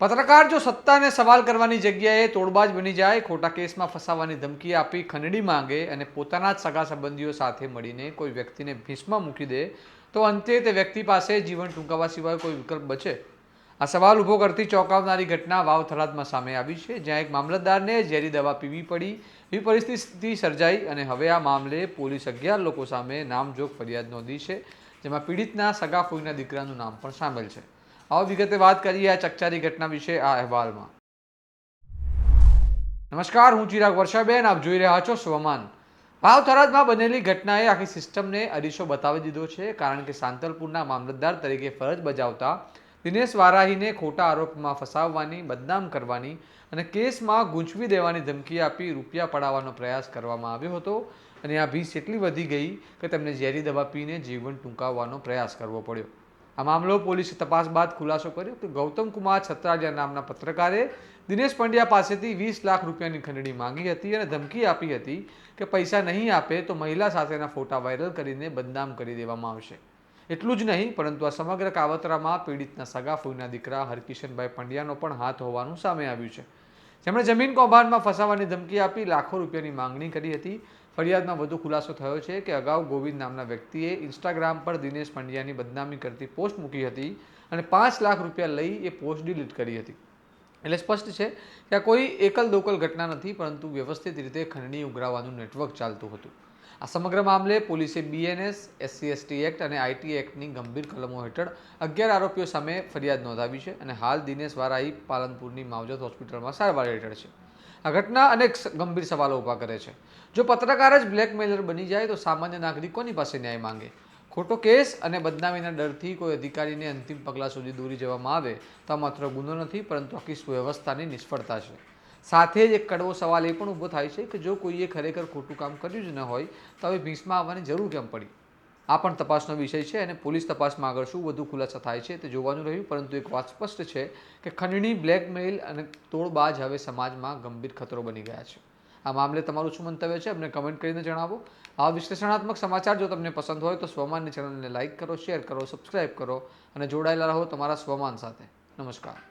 પત્રકાર જો સત્તાને સવાલ કરવાની જગ્યાએ તોડબાજ બની જાય, ખોટા કેસમાં ફસાવાની ધમકી આપી ખંડણી માંગે અને પોતાના જ સગા સંબંધીઓ સાથે મળીને કોઈ વ્યક્તિને ભીસમાં મૂકી દે, તો અંતે તે વ્યક્તિ પાસે જીવન ટૂંકાવા સિવાય કોઈ વિકલ્પ બચે. આ સવાલ ઊભો કરતી ચોંકાવનારી ઘટના વાવ થરાદમાં સામે આવી છે, જ્યાં એક મામલતદારને ઝેરી દવા પીવી પડી, એવી પરિસ્થિતિ સર્જાઈ અને હવે આ મામલે પોલીસ અગિયાર લોકો સામે નામજોગ ફરિયાદ નોંધી છે, જેમાં પીડિતના સગા ફોઈના દીકરાનું નામ પણ સામેલ છે. આવો વિગતે વાત કરીએ આ ચકચારી ઘટના વિશે આ અહેવાલમાં. નમસ્કાર, હું ચિરાગ વર્ષાબેન, આપ જોઈ રહ્યા છો સ્વમાન. ભાવ થરાદમાં બનેલી ઘટનાએ આખી સિસ્ટમને અરીસો બતાવી દીધો છે, કારણ કે સાંતલપુરના મામલતદાર તરીકે ફરજ બજાવતા દિનેશ વારાહીને ખોટા આરોપમાં ફસાવવાની, બદનામ કરવાની અને કેસમાં ગૂંચવી દેવાની ધમકી આપી રૂપિયા પડાવવાનો પ્રયાસ કરવામાં આવ્યો હતો અને આ ભીસ એટલી વધી ગઈ કે તેમને ઝેરી દવા પીને જીવન ટૂંકાવવાનો પ્રયાસ કરવો પડ્યો. આ મામલો પોલીસે તપાસ બાદ ખુલાસો કર્યો કે ગૌતમ કુમાર છત્રાલિયા નામના પત્રકારે દિનેશ પંડ્યા પાસેથી વીસ લાખ રૂપિયાની ખંડણી માંગી હતી અને ધમકી આપી હતી કે પૈસા નહીં આપે તો મહિલા સાથેના ફોટા વાયરલ કરીને બદનામ કરી દેવામાં આવશે. એટલું જ નહીં, પરંતુ આ સમગ્ર કાવતરામાં પીડિતના સગા, ફૂઈના દીકરા, હરકિશનભાઈ પંડ્યાનો પણ હાથ હોવાનું સામે આવ્યું છે. જેમણે જમીન કૌભાંડમાં ફસાવાની ધમકી આપી લાખો રૂપિયાની માંગણી કરી હતી ફરિયાદમાં વધુ ખુલાસો થયો છે કે અગાઉ ગોવિંદ નામના વ્યક્તિએ ઇન્સ્ટાગ્રામ પર દિનેશ પંડ્યાની બદનામી કરતી પોસ્ટ મૂકી હતી અને પાંચ લાખ રૂપિયા લઈ એ પોસ્ટ ડિલીટ કરી હતી. એટલે સ્પષ્ટ છે કે આ કોઈ એકલ દોકલ ઘટના નથી, પરંતુ વ્યવસ્થિત રીતે ખંડણી ઉઘરાવવાનું નેટવર્ક ચાલતું હતું. આ સમગ્ર મામલે પોલીસે બીએનએસ, એસસી, એસટી એક્ટ અને આઈટી એક્ટની ગંભીર કલમો હેઠળ અગિયાર આરોપીઓ સામે ફરિયાદ નોંધાવી છે અને હાલ દિનેશ વારાઈ પાલનપુરની માવજત હોસ્પિટલમાં સારવાર હેઠળ છે. આ ઘટના અનેક ગંભીર સવાલો ઊભા કરે છે. જો પત્રકાર જ બ્લેકમેલર બની જાય તો સામાન્ય નાગરિક કોની પાસે ન્યાય માંગે? ખોટો કેસ અને બદનામીના ડરથી કોઈ અધિકારીને અંતિમ પગલાં સુધી દોરી જવામાં આવે તો માત્ર ગુનો નથી, પરંતુ આખી સુવ્યવસ્થાની નિષ્ફળતા છે. સાથે જ એક કડવો સવાલ એ પણ ઊભો થાય છે કે જો કોઈએ ખરેખર ખોટું કામ કર્યું જ ન હોય, તો હવે ભીંસમાં આવવાની જરૂર કેમ પડી? આ પણ તપાસનો વિષય છે અને પોલીસ તપાસમાં આગળ શું વધુ ખુલાસા થાય છે તે જોવાનું રહ્યું, પરંતુ એક વાત સ્પષ્ટ છે કે ખંડણી, બ્લેકમેઇલ અને તોડબાજ હવે સમાજમાં ગંભીર ખતરો બની ગયા છે. આ મામલે તમારું શું મંતવ્ય છે અમને કમેન્ટ કરીને જણાવો. આ વિશ્લેષણાત્મક સમાચાર જો તમને પસંદ હોય તો સ્વમાનની ચેનલને લાઇક કરો, શેર કરો, સબસ્ક્રાઇબ કરો અને જોડાયેલા રહો તમારા સ્વમાન સાથે. નમસ્કાર.